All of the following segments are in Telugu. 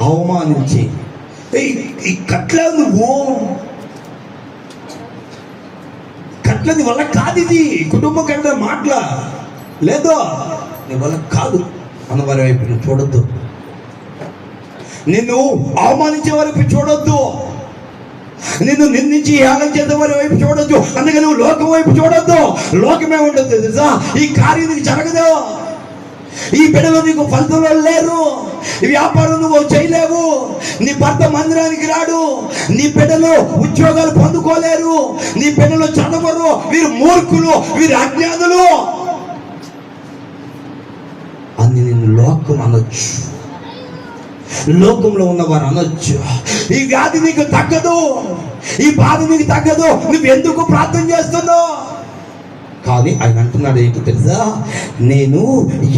అవమానించి ఈ కట్ల నువ్వు. కట్లని వల్ల కాదు ఇది కుటుంబం కట్ల మాటల. లేదో నీ వల్ల కాదు. అన్న వారి వైపు చూడొద్దు. నిన్ను అవమానించే వైపు చూడొద్దు. నిన్ను నిందించి యాగం చేసే వారి వైపు చూడొద్దు. అందుకే నువ్వు లోకం వైపు చూడొద్దు. లోకమే ఉండదు తెలుసా? ఈ కార్యం నీకు జరగదు. ఈ బిడ్డలు నీకు ఫలితంలో లేరు. వ్యాపారం నువ్వు చేయలేవు. నీ భర్త మందిరానికి రాడు. నీ బిడ్డలు ఉద్యోగాలు పొందుకోలేరు. నీ బిడ్డలు చదవరు. వీరు మూర్ఖులు. వీరు అజ్ఞానులు. అని నిన్ను లోకం అనొచ్చు. లోకంలో ఉన్నవారు అనొచ్చు. ఈ వ్యాధి నీకు తగ్గదు. ఈ బాధ నీకు తగ్గదు. నువ్వు ఎందుకు ప్రార్థన చేస్తున్నావు? కానీ ఆయన అంటున్నాడు ఏంటి తెలుసా? నేను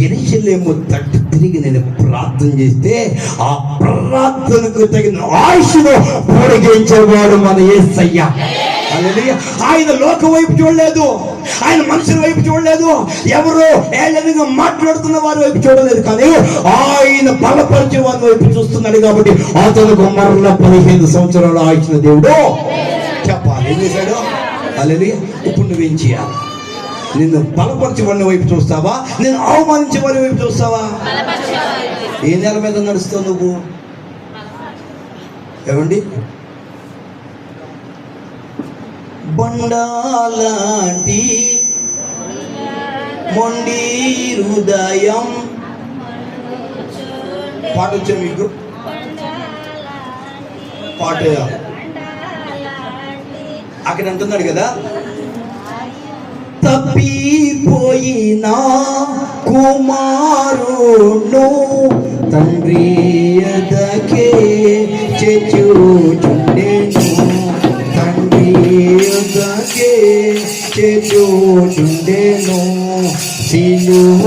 ఎరిశలేము తట్టు తిరిగి నేను ప్రార్థన చేస్తే ఆ ప్రార్థనకు తగిన ఆయుష్ను పొడిగించేవాడు మన ఏసయ్య. ఆయన లోకం వైపు చూడలేదు. ఆయన మనుషుల వైపు చూడలేదు. ఎవరు ఏళ్ళనిగా మాట్లాడుతున్న వారి వైపు చూడలేదు కానీ ఆయన బలపరిచే వారి వైపు చూస్తున్నాడు కాబట్టి అతను మరల పదిహేను సంవత్సరాలు ఆయించిన దేవుడు చెప్పాలి. ఏం చేశాడు? అలెలి ఇప్పుడు నువ్వేం చేయాలి? నిన్ను బలపరిచే వాడిని వైపు చూస్తావా? నేను అవమానించే వారి వైపు చూస్తావా? ఏ నెల మీద నడుస్తావు నువ్వు? ఏమండి? బండాలాంటి మొండి హృదయం. పాట వచ్చా మీకు? పాట. అక్కడ అంటున్నాడు కదా? తప్పిపోయినా కుమారుడు తండ్రి ఎదకే చెచ్చుచుండెను తండ్రి ఎదకే చెచ్చుచుండెను సిలువ